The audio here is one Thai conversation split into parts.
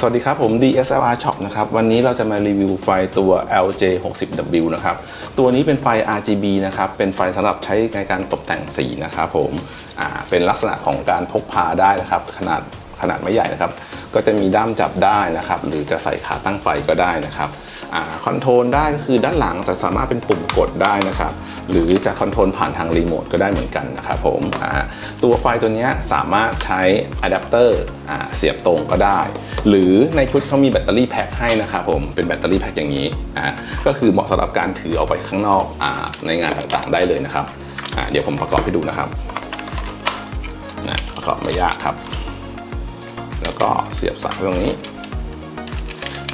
สวัสดีครับผม DSLR Shop นะครับวันนี้เราจะมารีวิวไฟตัว LJ 60W นะครับตัวนี้เป็นไฟ RGB นะครับเป็นไฟสำหรับใช้ในการตกแต่งสีนะครับผมอ่าเป็นลักษณะของการพกพาได้นะครับขนาดขนาดไม่ใหญ่นะครับ ก็จะมีด้ามจับได้นะครับ หรือจะใส่ขาตั้งไฟก็ได้นะครับคอนโทรลได้ก็คือด้านหลังจะสามารถเป็นปุ่มกดได้นะครับ หรือจะคอนโทรลผ่านทางรีโมทก็ได้เหมือนกันนะครับผมตัวไฟตัวนี้สามารถใช้อะแดปเตอร์เสียบตรงก็ได้ หรือในชุดเขามีแบตเตอรี่แพ็คให้นะครับผมเป็นแบตเตอรี่แพ็คอย่างนี้ก็คือเหมาะสำหรับการถือออกไปข้างนอกอในงานต่างๆได้เลยนะครับเดี๋ยวผมประกอบให้ดูนะครับประกอบไม่ยากครับ แล้วก็เสียบสายตรงนี้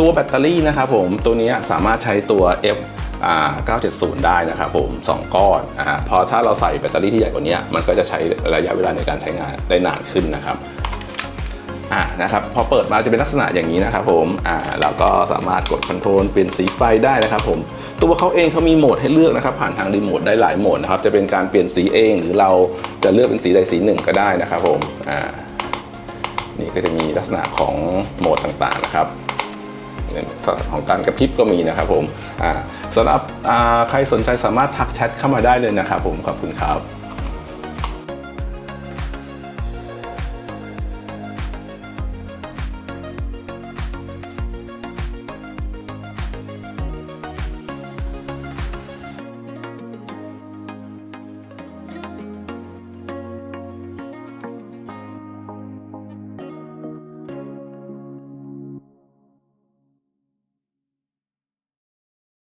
ตัวแบตเตอรี่นะครับผมตัวนี้สามารถใช้ตัว F 970 ได้นะครับผม 2 ก้อนอ่าพอถ้าเราใส่แบตเตอรี่ที่ใหญ่กว่านี้ มันก็จะใช้ระยะเวลาในการใช้งานได้นานขึ้นนะครับอ่านะครับพอเปิดมาจะเป็นลักษณะอย่างนี้นะครับผมอ่าแล้วก็สามารถกดคอนโทรลเปลี่ยนสีไฟได้นะครับผมตัวเขาเองเขามีโหมดให้เลือกนะครับผ่านทางรีโมทได้หลายโหมดนะครับจะเป็นการเปลี่ยนสีเองหรือเราจะเลือกเป็นสีใดสีหนึ่งก็ได้นะครับผมอ่า นี่ก็จะมีลักษณะของโหมดต่างๆนะครับของการกระพริบก็มีนะครับผมสำหรับใครสนใจสามารถทักแชทเข้ามาได้เลยนะครับผมขอบคุณครับ